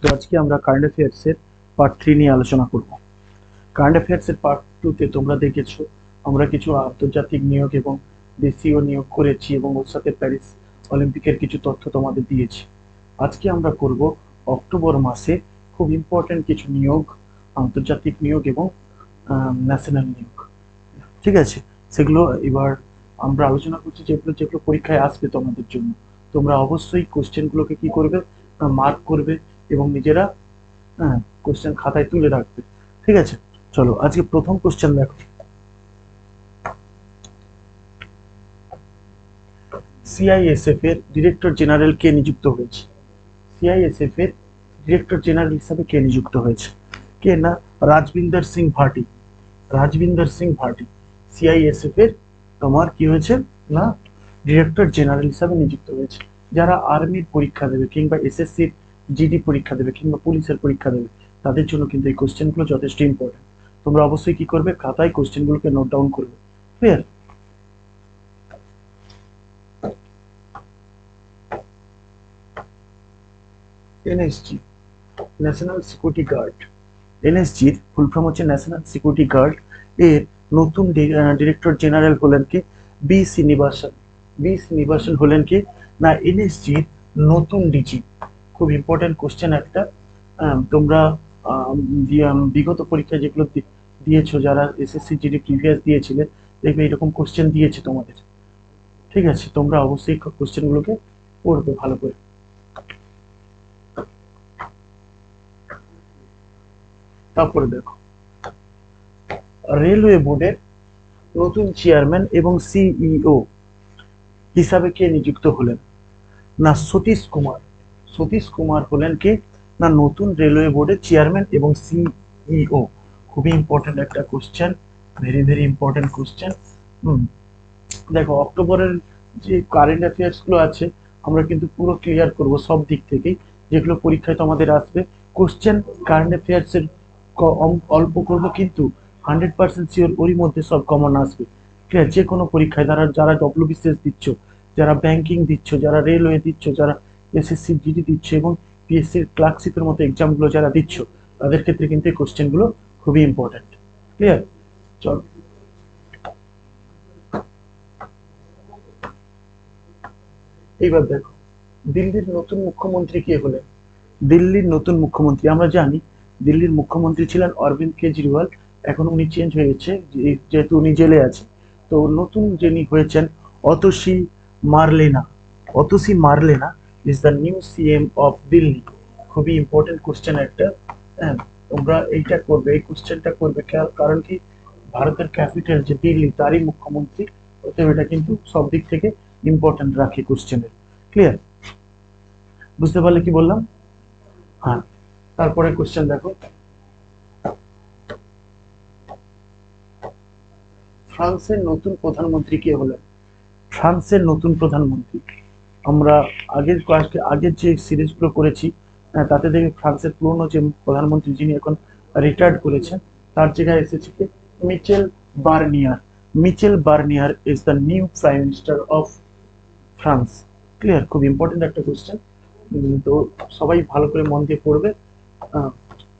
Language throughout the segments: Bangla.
তো আজকে আমরা কারেন্ট অ্যাফেয়ার্সের পার্ট থ্রি নিয়ে আলোচনা করব। কারেন্ট অ্যাফেয়ার্সের পার্ট টুতে তোমরা দেখেছ, আমরা কিছু আন্তর্জাতিক নিয়োগ এবং দেশীয় নিয়োগ করেছি এবং ওর সাথে প্যারিস অলিম্পিকের কিছু তথ্য তোমাদের দিয়েছি। আজকে আমরা করব অক্টোবর মাসে খুব ইম্পর্টেন্ট কিছু নিয়োগ, আন্তর্জাতিক নিয়োগ এবং ন্যাশনাল নিয়োগ। ঠিক আছে? সেগুলো এবার আমরা আলোচনা করছি যেগুলো যেগুলো পরীক্ষায় আসবে তোমাদের জন্য। তোমরা অবশ্যই কোশ্চেনগুলোকে কি করবে? মার্ক করবে। এবং নিজেরা হ্যাঁ কোশ্চেন খাতায় তুলে রাখবে। ঠিক আছে? চলো, আজকে প্রথম কোশ্চেন দেখো। সিআইএসএফ এর ডিরেক্টর জেনারেল কে নিযুক্ত হয়েছে? সিআইএসএফ এর ডিরেক্টর জেনারেল হিসাবে কে নিযুক্ত হয়েছে? কে না? রাজবিন্দর সিং ভাটি। রাজবিন্দর সিং ভাটি। সিআইএসএফ এর তোমার কি হয়েছে? না ডিরেক্টর জেনারেল হিসাবে নিযুক্ত হয়েছে। যারা আর্মির পরীক্ষা দেবে কিংবা এসএসসি জিডি পরীক্ষা দেবে কিংবা পুলিশের পরীক্ষা দেবে, তাদের জন্য কিন্তু এই কোশ্চেনগুলো যথেষ্ট ইম্পর্টেন্ট তোমরা অবশ্যই কি করবে? খাতায় কোশ্চেনগুলোকে নোট ডাউন করবে। Clear NSG national security guard এনএসজির full form হচ্ছে ন্যাশনাল সিকিউরিটি গার্ড এর নতুন ডিরেক্টর জেনারেল হলেন কি? বি শ্রীনিবাসন। বি শ্রীনিবাসন হলেন কি? না এনএসজির নতুন ডিজি খুব ইম্পর্টেন্ট কোশ্চেন একটা। তোমরা বিগত পরীক্ষায় যেগুলো দিয়েছ, যারা এসএসসি জিডি প্রিভিয়াস দিয়েছিলে, দেখবে এরকম কোশ্চেন দিয়েছে তোমাদের। ঠিক আছে, তোমরা অবশ্যই কোশ্চেনগুলোকে পড়বে ভালো করে। তারপরে দেখো। রেলওয়ে বোর্ডের নতুন চেয়ারম্যান এবং সিইও হিসাবে কে নিযুক্ত হলেন? না, সতীশ কুমার। সতীশ কুমার হলেন কে? না, নতুন রেলওয়ে বোর্ডের চেয়ারম্যান এবং সিইও খুবই ইম্পর্টেন্ট একটা question very very important question hmm, দেখো, অক্টোবরের যে কারেন্ট অ্যাফেয়ার্সগুলো আছে, আমরা কিন্তু পুরো ক্লিয়ার করব সব দিক থেকেই। যেগুলো পরীক্ষায় তোমাদের আসবে। কোশ্চেন কারেন্ট অ্যাফেয়ার্স এর অল্প করব কিন্তু হান্ড্রেড পার্সেন্ট শিওর ওরই মধ্যে সব কমন আসবে। আছে যে কোনো পরীক্ষায়, যারা যারা ডব্লিউবিসিএস দিচ্ছ, যারা ব্যাংকিং দিচ্ছ, যারা রেলওয়ে দিচ্ছ, যারা এসএসসি জিডি দিচ্ছে এবং পিএসসির ক্লার্কশিপের মতো এক্সামগুলো যারা দিচ্ছ, তাদের ক্ষেত্রে কিন্তু এই কোশ্চেনগুলো খুবই ইম্পর্টেন্ট ক্লিয়ার চল। এইবার দেখো, দিল্লির নতুন মুখ্যমন্ত্রী কে হলেন? দিল্লির নতুন মুখ্যমন্ত্রী, আমরা জানি দিল্লির মুখ্যমন্ত্রী ছিলেন অরবিন্দ কেজরিওয়াল। এখন উনি চেঞ্জ হয়েছে যেহেতু উনি জেলে আছে তো নতুন যিনি হয়েছেন, Atishi Marlena. Atishi Marlena is the new CM of Delhi খুবই ইম্পর্টেন্ট কোশ্চেন একটা। হ্যাঁ তোমরা এইটা করবে, এই কোশ্চেনটা করবে কারণ কি? ভারতের ক্যাপিটাল যে দিল্লি তারই মুখ্যমন্ত্রী। অতএব এটা কিন্তু সব দিক থেকে ইম্পর্টেন্ট রাখে কোশ্চেনের ক্লিয়ার বুঝতে পারলে কি বললাম? হ্যাঁ তারপরে কোশ্চেন দেখো। ফ্রান্সের নতুন প্রধানমন্ত্রী কে হলেন? ফ্রান্সের নতুন প্রধানমন্ত্রী। আমরা আগের কয়েকটি আগের যে সিরিজগুলো করেছি তাতে দেখে ফ্রান্সের পুরনো যে প্রধানমন্ত্রী যিনি এখন রিটায়ার্ড করেছেন, তার জায়গায় এসেছে Michel Barnier. Michel Barnier is the new prime minister of France clear খুব ইম্পর্টেন্ট একটা কোশ্চেন তো সবাই ভালো করে মন দিয়ে পড়বে।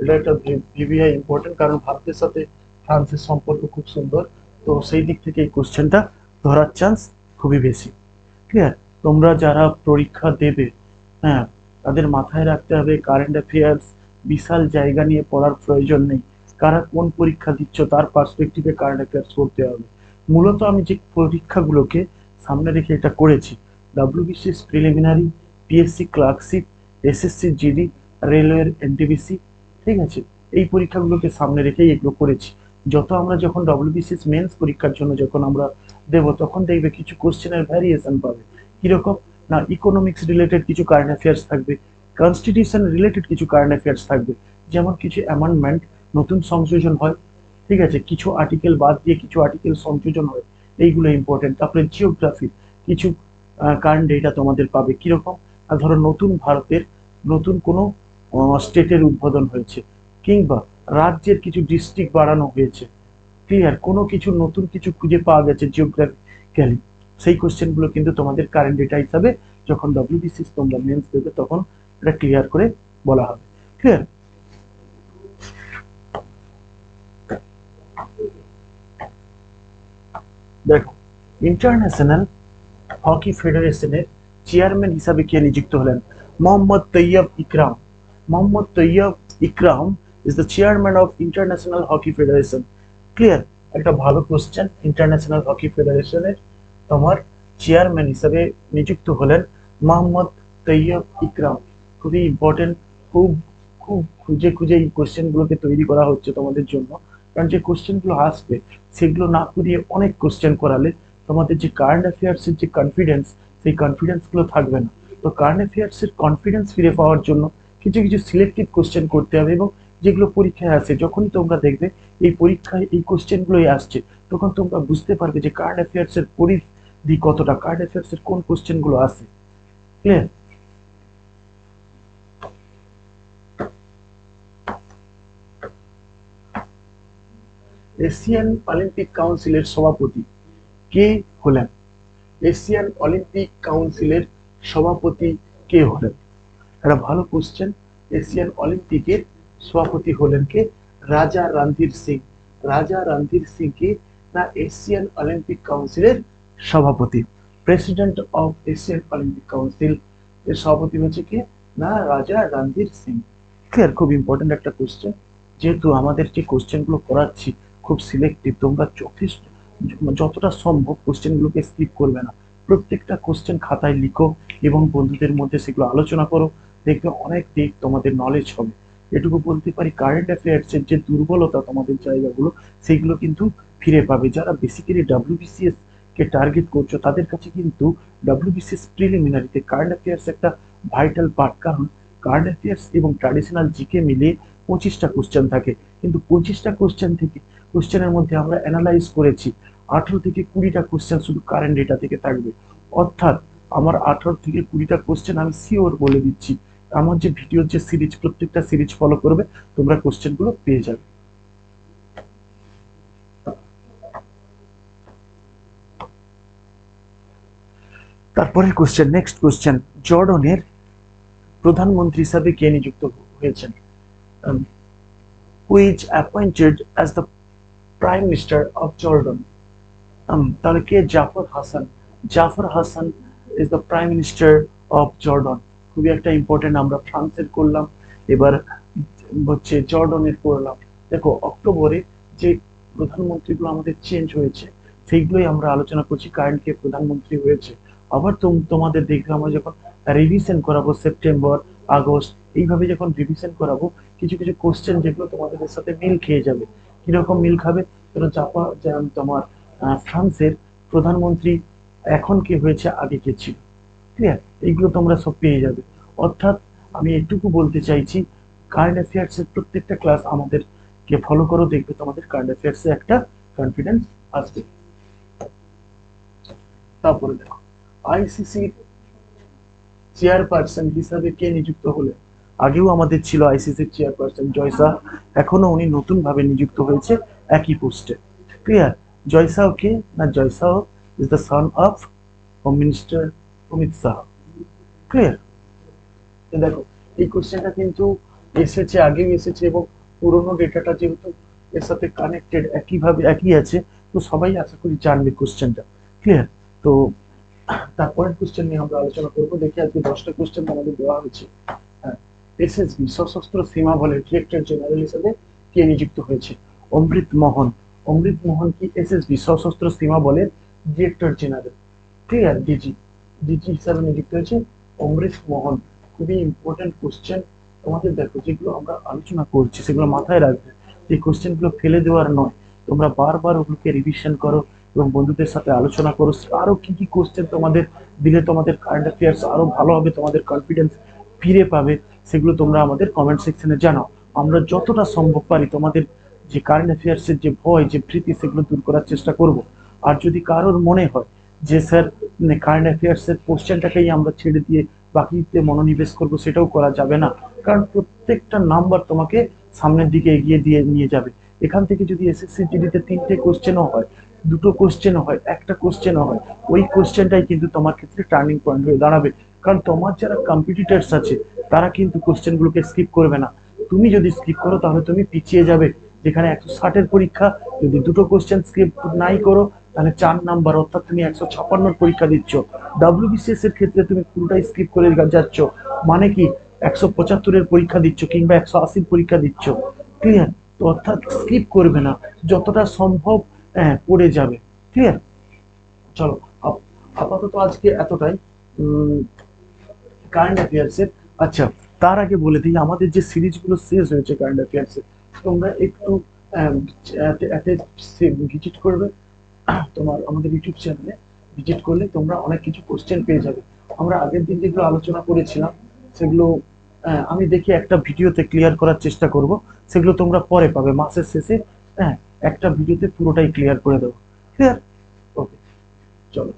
এটা একটা ভিভিআই ইম্পর্টেন্ট কারণ ভারতের সাথে ফ্রান্সের সম্পর্ক খুব সুন্দর। তো সেই দিক থেকে এই কোশ্চেনটা ধরার চান্স খুবই বেশি। ক্লিয়ার তোমরা যারা পরীক্ষা দেবে হ্যাঁ তাদের মাথায় রাখতে হবে কারেন্ট অ্যাফেয়ার্স বিশাল জায়গা নিয়ে পড়ার প্রয়োজন নেই। কারা কোন পরীক্ষা দিচ্ছ তার পার্সপেক্টিভে কারেন্ট অ্যাফেয়ার্স করতে হবে। মূলত আমি যে পরীক্ষাগুলোকে সামনে রেখে এটা করেছি WBCS preliminary PSC clerkship SSC GD রেলওয়ের এনটিবিসি ঠিক আছে? এই পরীক্ষাগুলোকে সামনে রেখেই এগুলো করেছি। যত আমরা যখন ডব্লিউবিসিএস মেন্স পরীক্ষার জন্য যখন আমরা দেব, তখন দেখবে কিছু কোশ্চেনের ভ্যারিয়েশন পাবে। কীরকম? না ইকোনমিক্স রিলেটেড কিছু কারেন্ট অ্যাফেয়ার্স থাকবে কনস্টিটিউশন রিলেটেড কিছু কারেন্ট অ্যাফেয়ার্স থাকবে, যেমন কিছু অ্যামেন্ডমেন্ট নতুন সংযোজন হয়, ঠিক আছে? কিছু আর্টিকেল বাদ দিয়ে কিছু আর্টিকেল সংযোজন হয়, এইগুলো ইম্পর্টেন্ট তারপরে জিওগ্রাফি কিছু কারেন্ট ডেটা তোমাদের পাবে কীরকম? আর ধরো নতুন ভারতের নতুন কোনো স্টেটের উদ্বোধন হয়েছে, কিংবা রাজ্যের কিছু ডিস্ট্রিক্ট বাড়ানো হয়েছে ক্লিয়ার কোনো কিছু নতুন কিছু খুঁজে পাওয়া গেছে জিওগ্রাফিক্যালি সেই কোশ্চেনগুলো কিন্তু তোমাদের কারেন্ট ডেটা হিসাবে যখন ডব্লিউবিসিএস তোমরা মেন্স দেবে তখন এটা ক্লিয়ার করে বলা হবে। ক্লিয়ার দেখো ইন্টারন্যাশনাল হকি ফেডারেশনের চেয়ারম্যান হিসাবে কে নিযুক্ত হলেন? Mohammad Tayyab Ikram. Mohammad Tayyab Ikram is the chairman of International Hockey Federation clear একটা ভালো কোশ্চেন ইন্টারন্যাশনাল হকি ফেডারেশনের তোমার চেয়ারম্যান হিসাবে নিযুক্ত হলেন মোহাম্মদ তৈয়ব ইকরাম। খুবই ইম্পর্টেন্ট খুব খুব খুঁজে খুঁজে এই কোশ্চেনগুলোকে তৈরি করা হচ্ছে তোমাদের জন্য। কারণ যে কোশ্চেনগুলো আসবে, সেগুলো না করিয়ে অনেক কোশ্চেন করালে তোমাদের যে কারেন্ট অ্যাফেয়ার্সের যে কনফিডেন্স সেই কনফিডেন্সগুলো থাকবে না। তো কারেন্ট অ্যাফেয়ার্সের কনফিডেন্স ফিরে পাওয়ার জন্য কিছু কিছু সিলেক্টিভ কোশ্চেন করতে হবে এবং যেগুলো পরীক্ষায় আসে, যখনই তোমরা দেখবে এই পরীক্ষায় এই কোশ্চেনগুলোই আসছে, তখন তোমরা বুঝতে পারবে যে কারেন্ট অ্যাফেয়ার্সের পরিধি কতটা কারেন্ট অ্যাফেয়ার্সের কোন কোশ্চেনগুলো আসে ক্লিয়ার এশিয়ান অলিম্পিক কাউন্সিলের সভাপতি কে হলেন? এশিয়ান অলিম্পিক কাউন্সিলের সভাপতি কে হলেন? একটা ভালো কোশ্চেন এশিয়ান অলিম্পিকের সভাপতি হলেন কে? রাজা রণধীর সিং। রাজা রণধীর সিং কে না এশিয়ান অলিম্পিক কাউন্সিলের সভাপতি। President of Asian Olympic council এর সভাপতি হচ্ছে কি? না, রাজা রণধীর সিং। ক্লিয়ার খুব ইম্পর্টেন্ট একটা কোশ্চেন যেহেতু আমাদের যে কোশ্চেনগুলো করাচ্ছি খুব সিলেক্টিভ তোমরা যথেষ্ট যতটা সম্ভব কোশ্চেনগুলোকে স্কিপ করবে না। প্রত্যেকটা কোশ্চেন খাতায় লিখো এবং বন্ধুদের মধ্যে সেগুলো আলোচনা করো। দেখবে অনেক দিক তোমাদের নলেজ হবে। এটুকু বলতে পারি কারেন্ট অ্যাফেয়ার্সের যে দুর্বলতা তোমাদের জায়গাগুলো, সেগুলো কিন্তু ফিরে পাবে। যারা বেসিক্যালি ডাব্লিউবিসিএস কে টার্গেট করছ, তাদের কাছে কিন্তু ডাব্লিউবিসিএস প্রিলিমিনারিতে কারেন্ট অ্যাফেয়ার্স একটা ভাইটাল পার্ট কারণ কারেন্ট অ্যাফেয়ার্স এবং ট্র্যাডিশনাল জিকে মিলিয়ে পঁচিশটা কোশ্চেন থাকে। কিন্তু পঁচিশটা কোশ্চেন থেকে কোশ্চেনের মধ্যে আমরা অ্যানালাইজ করেছি, আঠারো থেকে কুড়িটা কোশ্চেন শুধু কারেন্ট ডেটা থেকে থাকবে। অর্থাৎ আমার আঠারো থেকে কুড়িটা কোশ্চেন আমি শিওর বলে দিচ্ছি। আমার যে ভিডিওর যে সিরিজ প্রত্যেকটা সিরিজ ফলো করবে, তোমরা কোশ্চেনগুলো পেয়ে যাবে। তারপরে কোশ্চেন নেক্সট কোশ্চেন জর্ডনের প্রধানমন্ত্রী হিসাবে কে নিযুক্ত হয়েছেন? Which appointed as the prime minister of Jordan? তাহলে কে? Jafar Hasan. Jafar Hasan is the prime minister of Jordan. খুবই একটা ইম্পর্টেন্ট আমরা ফ্রান্সের করলাম, এবার হচ্ছে জর্ডনের করলাম। দেখো, অক্টোবরে যে প্রধানমন্ত্রীগুলো আমাদের চেঞ্জ হয়েছে, সেইগুলোই আমরা আলোচনা করছি কারেন্ট কে? প্রধানমন্ত্রী হয়েছে। আবার তোমাদের দেখবে আমরা যখন রিভিশন করাবো সেপ্টেম্বর আগস্ট এইভাবে যখন রিভিশন করাবো, কিছু কিছু কোশ্চেন যেগুলো তোমাদের সাথে মিল খেয়ে যাবে। কীরকম মিল খাবে? ধরো জাপা তোমার ফ্রান্সের প্রধানমন্ত্রী এখন কি হয়েছে, আগে কে ছিল? ক্লিয়ার এইগুলো তোমরা সব পেয়ে যাবে। অর্থাৎ আমি এটুকু বলতে চাইছি কারেন্ট অ্যাফেয়ার্স এর প্রত্যেকটা ক্লাস আমাদের কে ফলো করো, দেখবে তোমাদের কারেন্ট অ্যাফেয়ার্স একটা কনফিডেন্স আসবে। তারপরে দেখো। আইসিসি চেয়ারপারসন হিসাবে কে নিযুক্ত হলেন? আগেও আমাদের ছিল আইসিসি চেয়ারপারসন জয়সা এখনও উনি নতুন ভাবে নিযুক্ত হয়েছে একই পোস্টে। ক্লিয়ার? জয়সাও কে? না, Jay Shah is the son of home minister Amit Shah. Clear? দেখো, এই কোশ্চেনটা কিন্তু এসেছে, আগেও এসেছে এবং পুরোনো ডেটাটা যেহেতু এর সাথে কানেক্টেড একইভাবে, একই আছে, তো সবাই আশা করি জানবে কোশ্চেনটা ক্লিয়ার? তো তারপরের কোশ্চেন নিয়ে আমরা আলোচনা করব। দেখি আজকে দশটা কোশ্চেন আমাদের দেওয়া হয়েছে। হ্যাঁ এসএসবি সশস্ত্র সীমা বলে ডিরেক্টর জেনারেল হিসেবে কে নিযুক্ত হয়েছে? অমৃত মোহন। অমৃত মোহন কি SSB Sashastra Seema director general DG DG হিসাবে নিযুক্ত হয়েছে অমৃত মোহন। খুবই ইম্পর্টেন্ট কোশ্চেন তোমাদের দেখো, যেগুলো আমরা আলোচনা করছি, সেগুলো মাথায় রাখবে। এই কোশ্চেনগুলো ফেলে দেওয়ার নয়। তোমরা বারবার ওগুলোকে রিভিশন করো। এবং বন্ধুদের সাথে আলোচনা করো, আরও কি কি কোশ্চেন তোমাদের দিলে তোমাদের কারেন্ট অ্যাফেয়ার্স আরও ভালো হবে, তোমাদের কনফিডেন্স ফিরে পাবে, সেগুলো তোমরা আমাদের কমেন্ট সেকশনে জানাও। আমরা যতটা সম্ভব পারি তোমাদের যে কারেন্ট অ্যাফেয়ার্সের যে ভয়, যে ভীতি, সেগুলো দূর করার চেষ্টা করব। আর যদি কারোর মনে হয় যে, স্যার কারেন্ট অ্যাফেয়ার্সের কোশ্চেনটাকেই আমরা ছেড়ে দিয়ে বাকিতে মনোনিবেশ করব, সেটাও করা যাবে না। কারণ প্রত্যেকটা নাম্বার তোমাকে সামনের দিকে এগিয়ে দিয়ে নিয়ে যাবে। এখান থেকে যদি এসএসসি জিডিতে তিনটে কোশ্চেনও হয় দুটো কোশ্চেনও হয়, একটা কোশ্চেনও হয়। ওই কোশ্চেনটাই কিন্তু তোমার ক্ষেত্রে টার্নিং পয়েন্ট হয়ে দাঁড়াবে। কারণ তোমার যারা কম্পিটিটার্স আছে, তারা কিন্তু কোশ্চেনগুলোকে স্কিপ করবে না। তুমি যদি স্কিপ করো, তাহলে তুমি পিছিয়ে যাবে। যেখানে একশো ষাটের পরীক্ষা, যদি দুটো কোশ্চেন স্কিপ নাই করো, তাহলে চার নাম্বার অর্থাৎ তুমি একশো ছাপ্পান্নর পরীক্ষা দিচ্ছ। ডাব্লিউ ডাব্লিউবিসিএস এর ক্ষেত্রে তুমি পুরোটাই স্কিপ করে যাচ্ছ। মানে কি, একশো পঁচাত্তরের পরীক্ষা দিচ্ছ কিংবা একশো আশির পরীক্ষা দিচ্ছ। ক্লিয়ার তো অর্থাৎ স্কিপ করবে না। যতটা সম্ভব হ্যাঁ পড়ে যাবে। ক্লিয়ার চলো আপাতত আজকে এতটাই। কারেন্ট অ্যাফেয়ার্সের আচ্ছা তার আগে বলে দিই, আমাদের যে সিরিজগুলো শেষ হয়েছে কারেন্ট অ্যাফেয়ার্সের তোমরা একটু ভিজিট করবে। তোমার আমাদের ইউটিউব চ্যানেলে ভিজিট করলে তোমরা অনেক কিছু কোশ্চেন পেয়ে যাবে। আমরা আগের দিন যেগুলো আলোচনা করেছিলাম, সেগুলো আমি দেখি একটা ভিডিওতে ক্লিয়ার করার চেষ্টা করব। সেগুলো তোমরা পরে পাবে, মাসের শেষে হ্যাঁ। একটা ভিডিওতে পুরোটাই ক্লিয়ার করে দেবো। ক্লিয়ার ওকে চলো।